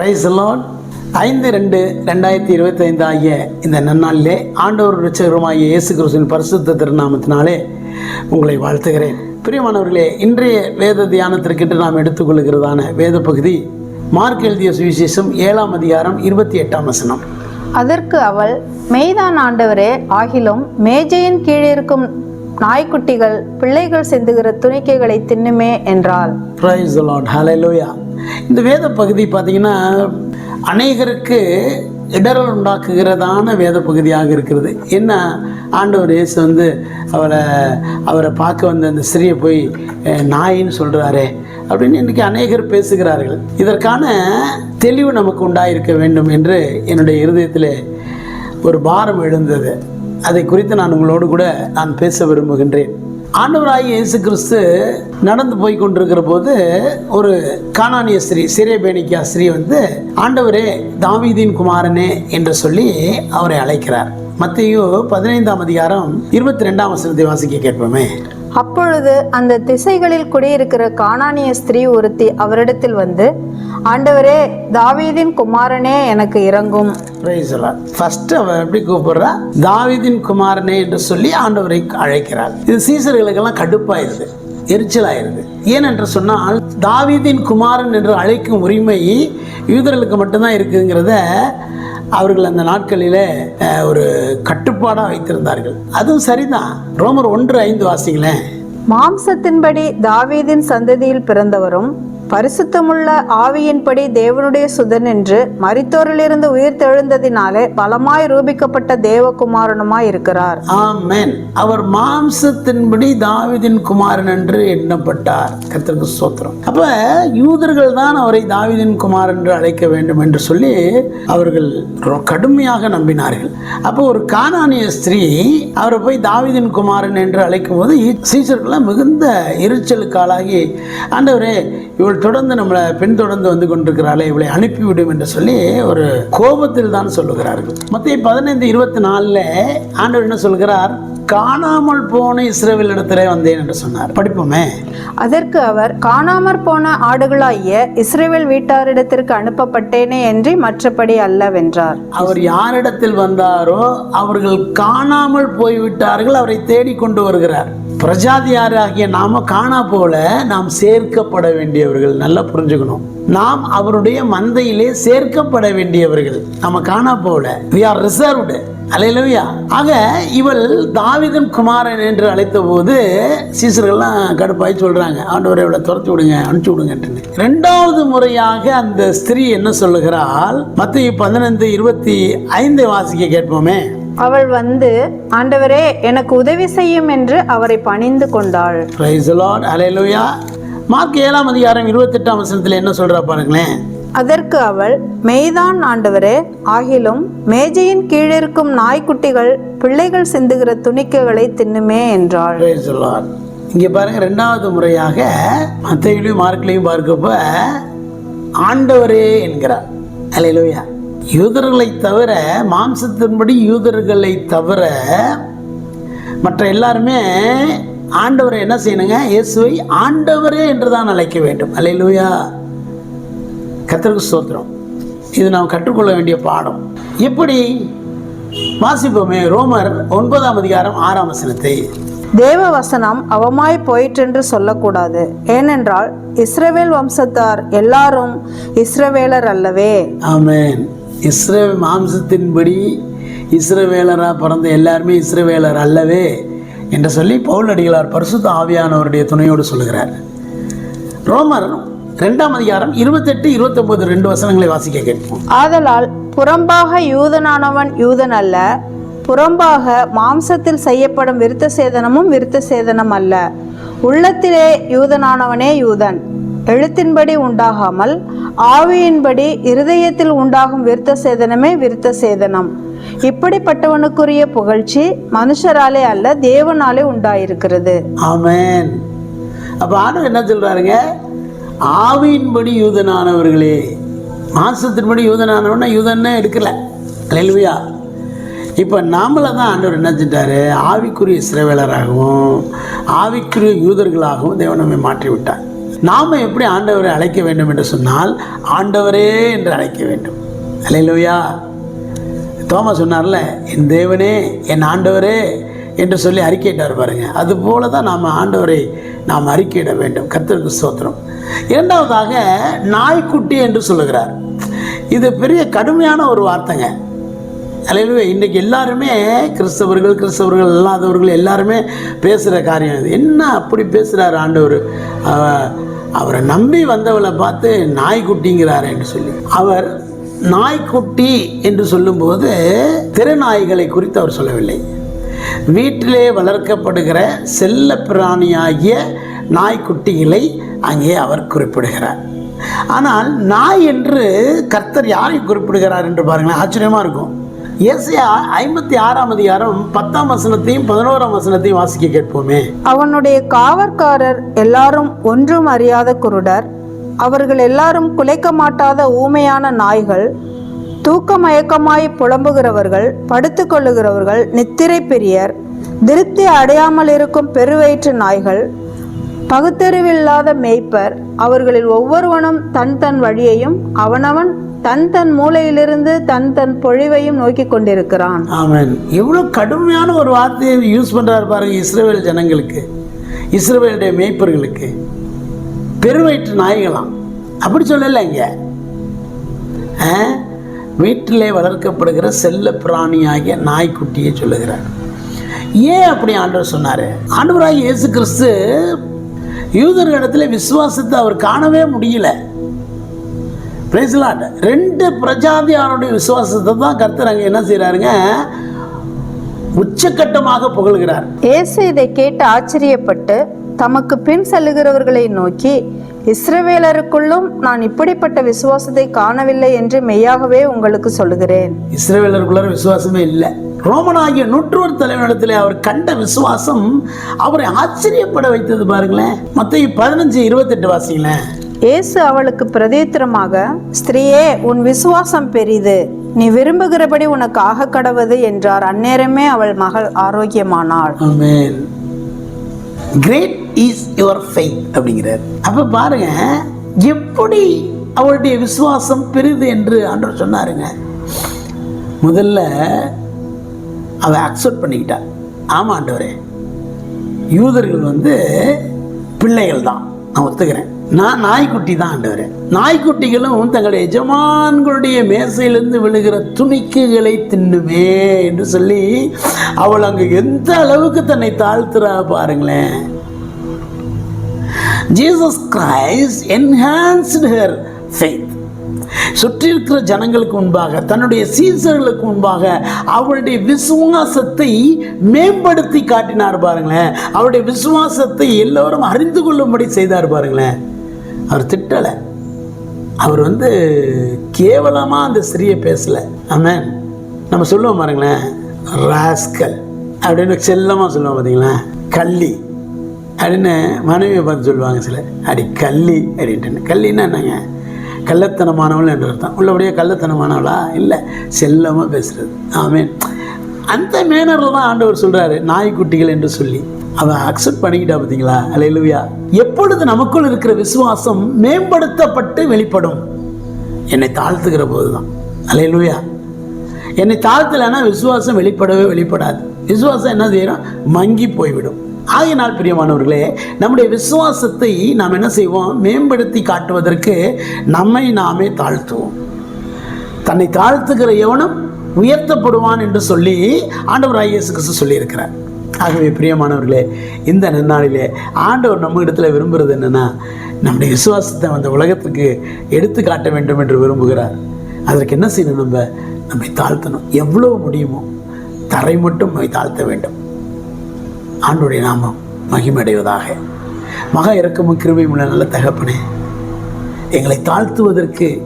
Price Lord ஐந்து ரெண்டு ரெண்டாயிரத்தி இருபத்தைந்து ஆகிய இந்த நன்னாளிலே ஆண்டவர் ரிச்சகரமாகிய இயேசு கிறிஸ்துவின் பரிசுத்த திருநாமத்தினாலே உங்களை வாழ்த்துகிறேன். பிரியமானவர்களே இன்றைய வேத தியானத்திற்கிட்டு நாம் எடுத்துக்கொள்கிறதான வேத பகுதி மார்க் எழுதிய சுவிசேஷம் ஏழாம் அதிகாரம் இருபத்தி எட்டாம் வசனம். அதற்கு அவள் மெய்தான் ஆண்டவரே ஆகிலும் மேஜையின் கீழே இருக்கும் நாய்க்குட்டிகள் பிள்ளைகள் சிந்துகிற துணிக்கைகளை தின்னுமே என்றாள். இந்த வேத பகுதி பார்த்தீங்கன்னா அநேகருக்கு இடரல் உண்டாக்குகிறதான வேத பகுதியாக இருக்கிறது. என்ன? ஆண்டவர் இயேசு வந்து அவரை அவரை பார்க்க வந்த அந்த ஸ்திரியை போய் நாயின்னு சொல்கிறாரே அப்படின்னு இன்றைக்கி அநேகர் பேசுகிறார்கள். இதற்கான தெளிவு நமக்கு உண்டாயிருக்க வேண்டும் என்று என்னுடைய இருதயத்தில் ஒரு பாரம் எழுந்தது. அதை குறித்து நான் உங்களோடு கூட நான் பேச விரும்புகின்றேன். ஆண்டவராகிய இயேசு கிறிஸ்து நடந்து போய் கொண்டிருக்கிற போது ஒரு கானானிய ஸ்ரீ சிரேபேனிக்கா ஸ்ரீ வந்து ஆண்டவரே தாவீதின் குமாரனே என்று சொல்லி அவரை அழைக்கிறார். மத்தேயு பதினைந்தாம் அதிகாரம் இருபத்தி ரெண்டாம் வசனத்தை வாசிக்க கேட்போமே. அப்பொழுது அந்த திசைகளில் குடியிருக்கிற கானானிய ஸ்திரீ ஒருத்தி அவரிடத்தில் வந்து ஆண்டவரே தாவீதின் குமாரனே எனக்கு இறங்கும். ஃபர்ஸ்ட் அவர் எப்படி கூப்பிடுறா? தாவிதின் குமாரனே என்று சொல்லி ஆண்டவரை அழைக்கிறார். இது சீசர்களுக்கெல்லாம் கடுப்பாயிருது எரிச்சலாயிருது ஏனென்று சொன்னால் தாவீதின் குமாரன் என்று அழைக்கும் உரிமை யூதர்களுக்கு மட்டும்தான் இருக்குங்கிறத அவர்கள் அந்த நாட்களில் ஒரு கட்டுப்பாடாக வைத்திருந்தார்கள். அதுவும் சரிதான். ரோமர் ஒன்று ஐந்து வாசிங்களேன். மாம்சத்தின்படி தாவீதின் சந்ததியில் பிறந்தவரும் பரிசுத்தமுள்ள ஆவியின்படி தேவனுடைய சுதன் என்று மரித்தோரிலிருந்து உயிர் தெழுந்ததினாலே பலமாய் ரூபிக்கப்பட்ட தேவகுமாரனுமாய் இருக்கிறார். ஆமென். அவர் மாம்சத்தின்படி தாவிதின் குமாரன் என்று எண்ணப்பட்டார். கர்த்தருக்கு சோத்திரம் அப்ப யூதர்கள் தான் அவரை தாவிதின் குமாரன் என்று அழைக்க வேண்டும் என்று சொல்லி அவர்கள் ரொ- கடுமையாக நம்பினார்கள். அப்போ ஒரு கானானிய ஸ்திரீ அவரை போய் தாவிதின் குமாரன் என்று அழைக்கும் போது சீசர்கள்லாம் மிகுந்த எரிச்சலுக்கு ஆளாகி ஆண்டவரே இவள் தொடர்ந்து நம்மளை பின்தொடர்ந்து வந்து கொண்டிருக்கிறாளே இவளை அனுப்பிவிடும் என்று சொல்லி ஒரு கோபத்தில் தான் சொல்லுகிறார்கள். மத்திய பதினைந்து இருபத்தி நாலில் ஆண்டவர் என்ன சொல்கிறார்? காணாமல் போன இஸ்ரேல் இடத்துல வந்தேன் என்று சொன்னார். படிப்போமே. அதற்கு அவர் காணாமற் போன ஆடுகளாகிய இஸ்ரேல் வீட்டாரிடத்திற்கு அனுப்பப்பட்டேனே என்று மற்றபடி அல்லவென்றார் அவர் யாரிடத்தில் வந்தாரோ அவர்கள் காணாமல் போய்விட்டார்கள் அவரை தேடி கொண்டு வருகிறார். பிரஜாதியாராகிய நாம காணா போல நாம் சேர்க்கப்பட வேண்டியவர்கள் நல்லா புரிஞ்சுக்கணும். நாம் அவருடைய மந்தையிலே சேர்க்கப்பட வேண்டியவர்கள். நம்ம காணா போல. வி ஆர் ரிசர்வ்டு அலையிலவியா ஆக இவள் தாவிதன் குமாரன் என்று அழைத்த போது சீசர்கள்லாம் கடுப்பாய் சொல்றாங்க ஆண்டவரை இவளை துரத்தி விடுங்க அனுப்பிச்சு விடுங்கன்னு ரெண்டாவது முறையாக அந்த ஸ்திரீ என்ன சொல்லுகிறாள்? மத்திய பதினைந்து இருபத்தி ஐந்தை வாசிக்க கேட்போமே. அவள் வந்து ஆண்டவரே எனக்கு உதவி செய்யும் என்று அவரை பணிந்து கொண்டாள். மார்க் ஏழாம் அதிகாரம் இருபத்தெட்டாம் வசனத்தில் என்ன சொல்றா பாருங்களேன். அதற்கு அவள் மெய்தான் ஆண்டவரே ஆகிலும் மேஜையின் கீழிருக்கும் நாய்க்குட்டிகள் பிள்ளைகள் சிந்துகிற துணிக்கைகளை தின்னுமே என்றாள். இங்கே பாருங்க ரெண்டாவது முறையாக மத்தையிலையும் மார்க்லையும் பார்க்கப்ப ஆண்டவரே என்கிறார். அலையலுயா யூதர்களை தவிர மாம்சத்தின்படி யூதர்களை தவிர மற்ற எல்லாருமே ஆண்டவரை என்ன செய்யணுங்க? இயேசுவை ஆண்டவரே என்று தான் அழைக்க வேண்டும். அல்லேலூயா. கர்த்தருக்கு ஸ்தோத்திரம். இது நாம் கற்றுக்கொள்ள வேண்டிய பாடம். எப்படி வாசிப்போமே ரோமர் ஒன்பதாம் அதிகாரம் ஆறாம் வசனத்தை. தேவ வசனம் அவமாய் போயிற்றென்று சொல்லக்கூடாது. ஏனென்றால் இஸ்ரவேல் வம்சத்தார் எல்லாரும் இஸ்ரவேலர் அல்லவே. ஆமென். இஸ்ரே மாம்சத்தின்படி இஸ்ரவேலராக பிறந்த எல்லாருமே இஸ்ரவேலர் அல்லவே என்று சொல்லி பவுல் அடிகளார் பரிசுத்த ஆவியானவருடைய துணையோடு சொல்லுகிறார். ரோமர் ரெண்டாம் அதிகாரம் இருபத்தெட்டு இருபத்தொன்பது ரெண்டு வசனங்களை வாசிக்க கேட்போம். ஆதலால் புறம்பாக யூதனானவன் யூதன் அல்ல புறம்பாக மாம்சத்தில் செய்யப்படும் விருத்த சேதனமும் விருத்த சேதனம் அல்ல. உள்ளத்திலே யூதனானவனே யூதன் எழுத்தின்படி உண்டாகாமல் ஆவியின்படி இருதயத்தில் உண்டாகும் விருத்த சேதனமே விருத்த சேதனம். இப்படிப்பட்டவனுக்குரிய புகழ்ச்சி மனுஷராலே அல்ல தேவனாலே உண்டாயிருக்கிறது. ஆமேன். அப்போ ஆண்டவர் என்ன சொல்றாருங்க? ஆவியின்படி யூதனானவர்களே மாசத்தின்படி யூதனானவனா யூதன்னு எடுக்கல. லெல்வியா இப்போ நாமளை தான் ஆண்டவர் என்ன செஞ்சார் ஆவிக்குரிய இஸ்ரவேலராகவும் ஆவிக்குரிய யூதர்களாகவும் தேவன் நம்மை மாற்றி விட்டார் நாம் எப்படி ஆண்டவரை அழைக்க வேண்டும் என்று சொன்னால் ஆண்டவரே என்று அழைக்க வேண்டும். அலையிலோயா தோமா சொன்னார்ல என் தேவனே என் ஆண்டவரே என்று சொல்லி அறிக்கையிட்டார் பாருங்க. அது போல தான் நாம் ஆண்டவரை நாம் அறிக்கையிட வேண்டும். கர்த்தருக்கு ஸ்தோத்திரம். இரண்டாவதாக நாய்க்குட்டி என்று சொல்லுகிறார். இது பெரிய கடுமையான ஒரு வார்த்தைங்க. அலையிலுவே இன்றைக்கி எல்லாருமே கிறிஸ்தவர்கள் கிறிஸ்தவர்கள் இல்லாதவர்கள் எல்லாருமே பேசுகிற காரியம் இது. என்ன அப்படி பேசுகிறார் ஆண்டவர்? அவரை நம்பி வந்தவளை பார்த்து நாய்க்குட்டிங்கிறார் என்று சொல்லி. அவர் நாய்க்குட்டி என்று சொல்லும்போது திருநாய்களை குறித்து அவர் சொல்லவில்லை. வீட்டிலே வளர்க்கப்படுகிற செல்ல பிராணியாகிய நாய்க்குட்டிகளை அங்கே அவர் குறிப்பிடுகிறார். ஆனால் நாய் என்று கர்த்தர் யாரை குறிப்பிடுகிறார் என்று பாருங்களேன் ஆச்சரியமாக இருக்கும். ஏசியா ஐம்பத்தி ஆறாம் அதிகாரம் பத்தாம் வசனத்தையும் பதினோராம் வசனத்தையும் வாசிக்க கேட்போமே. அவனுடைய காவற்காரர் எல்லாரும் ஒன்றும் அறியாத குருடர். அவர்கள் எல்லாரும் குலைக்க மாட்டாத ஊமையான நாய்கள் தூக்க மயக்கமாய் புலம்புகிறவர்கள் படுத்துக்கொள்ளுகிறவர்கள் நித்திரை பிரியர் திருப்தி அடையாமல் இருக்கும் பெருவயிற்று நாய்கள் பகுத்தறிவில்லாத மேய்ப்பர். அவர்களில் ஒவ்வொருவனும் தன் தன் வழியையும் அவனவன் தன் தன் மூலையிலிருந்து தன் தன் பொழிவையும் நோக்கிக் கொண்டிருக்கிறான். ஆமென். எவ்வளோ கடுமையான ஒரு வார்த்தையை யூஸ் பண்ணுறாரு பாருங்க இஸ்ரேல் ஜனங்களுக்கு இஸ்ரவேலுடைய மேய்ப்பர்களுக்கு. பெருவயிற்று நாய்களாம். அப்படி சொல்லலை இங்க. ஆ? வீட்டிலே வளர்க்கப்படுகிற செல்ல பிராணியாகிய நாய்க்குட்டியை சொல்லுகிறார். ஏன் அப்படி ஆண்டவர் சொன்னார்? ஆண்டவராக இயேசு கிறிஸ்து யூதர்களிடத்தில் விசுவாசத்தை அவர் காணவே முடியல. Lord. ரெண்டு பிரஜாதியாருடைய விசுவாசத்தை தான் கர்த்தர் அங்கே என்ன செய்கிறாருங்க உச்சக்கட்டமாக புகழ்கிறார். இயேசு இதை கேட்டு ஆச்சரியப்பட்டு தமக்கு பின் செல்லுகிறவர்களை நோக்கி இஸ்ரவேலருக்குள்ளும் நான் இப்படிப்பட்ட விசுவாசத்தை காணவில்லை என்று மெய்யாகவே உங்களுக்கு சொல்லுகிறேன். இஸ்ரவேலருக்குள்ள விசுவாசமே இல்லை. ரோமனாகிய நூற்றோர் தலைவனிடத்தில் அவர் கண்ட விசுவாசம் அவரை ஆச்சரியப்பட வைத்தது பாருங்களேன். மற்ற பதினஞ்சு இருபத்தெட்டு வாசிங்களேன் இயேசு அவளுக்கு பிரதித்திரமாக ஸ்திரீயே உன் விசுவாசம் பெரிது. நீ விரும்புகிறபடி உனக்கு ஆக கடவது என்றார். அந்நேரமே அவள் மகள் ஆரோக்கியமானாள். கிரேட் இஸ் யுவர் ஃபெய்த் அப்படிங்கிறார். அப்போ பாருங்க எப்படி அவளுடைய விசுவாசம் பெரிது என்று ஆண்டவர் சொன்னாருங்க. முதல்ல அவள் அக்செப்ட் பண்ணிக்கிட்டா. ஆமாம் ஆண்டவரே. யூதர்கள் வந்து பிள்ளைகள் தான் நான் ஒத்துக்கிறேன். நான் நாய்க்குட்டி தான் ஆண்டவர் நாய்க்குட்டிகளும் தங்களுடைய எஜமான்களுடைய மேசையிலிருந்து விழுகிற துணிக்குகளை தின்னுமே என்று சொல்லி அவள் அங்கு எந்த அளவுக்கு தன்னை தாழ்த்துறா பாருங்களேன். Jesus Christ enhanced her faith சுற்றியிருக்கிற ஜனங்களுக்கு முன்பாக தன்னுடைய சீசர்களுக்கு முன்பாக அவருடைய விசுவாசத்தை மேம்படுத்தி காட்டினார் பாருங்களேன். அவருடைய விசுவாசத்தை எல்லோரும் அறிந்து கொள்ளும்படி செய்தார் பாருங்களேன். அவர் திட்டலை. அவர் வந்து கேவலமாக அந்த ஸ்திரீயை பேசலை. ஆமேன். நம்ம சொல்லுவோம் பாருங்களேன் ராஸ்கல் அப்படின்னு செல்லமாக சொல்லுவோம் பார்த்தீங்களா கள்ளி அப்படின்னு மனைவியை பார்த்து சொல்லுவாங்க சில அடி கள்ளி அப்படின்ட்டு. கள்ளின்னா என்னங்க? கள்ளத்தனமானவள் என்று அர்த்தம். உள்ளபடியே கள்ளத்தனமானவளா? இல்லை செல்லமாக பேசுறது. ஆமேன். அந்த மேனரில் தான் ஆண்டவர் சொல்கிறாரு நாய்க்குட்டிகள் என்று சொல்லி. அவன் அக்செப்ட் பண்ணிக்கிட்டா பார்த்தீங்களா? அலையிலுயா எப்பொழுது நமக்குள் இருக்கிற விசுவாசம் மேம்படுத்தப்பட்டு வெளிப்படும்? என்னை தாழ்த்துக்கிற போது தான் அலையிலுயா என்னை தாழ்த்தலைன்னா விசுவாசம் வெளிப்படவே வெளிப்படாது. விசுவாசம் என்ன செய்யறோம் மங்கி போய்விடும். ஆகினால் பிரியமானவர்களே நம்முடைய விசுவாசத்தை நாம் என்ன செய்வோம்? மேம்படுத்தி காட்டுவதற்கு நம்மை நாமே தாழ்த்துவோம். தன்னை தாழ்த்துகிற எவனும் உயர்த்தப்படுவான் என்று சொல்லி ஆண்டவர் இயேசு கிறிஸ்து சொல்லியிருக்கிறார். ஆகவே பிரியமானவர்களே இந்த நன்னாளிலே ஆண்டவர் நம்ம இடத்துல விரும்புகிறது என்னென்னா நம்முடைய விசுவாசத்தை அந்த உலகத்துக்கு எடுத்து காட்ட வேண்டும் என்று விரும்புகிறார். அதற்கு என்ன செய்யணும் நம்ம? நம்மை தாழ்த்தணும். எவ்வளோ முடியுமோ தரை மட்டும் நம்மை தாழ்த்த வேண்டும். ஆண்டுடைய நாமம் மகிமடைவதாக மக இறக்கமும் கிருபையும் உள்ள நல்ல தகப்பனே எங்களை தாழ்த்துவதற்கு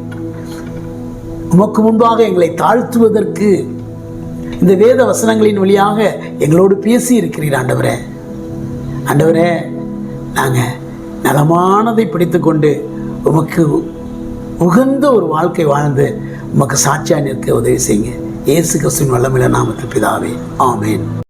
உமக்கு முன்பாக எங்களை தாழ்த்துவதற்கு இந்த வேத வசனங்களின் வழியாக எங்களோடு பேசி இருக்கிறீர் ஆண்டவரே. ஆண்டவரே நாங்கள் நலமானதை பிடித்துக்கொண்டு உமக்கு உகந்த ஒரு வாழ்க்கை வாழ்ந்து உமக்கு சாட்சியாக நிற்க உதவி செய்யுங்க. இயேசு கிறிஸ்துவின் வல்லமில்ல நாமத்தில் பிதாவே ஆமேன்.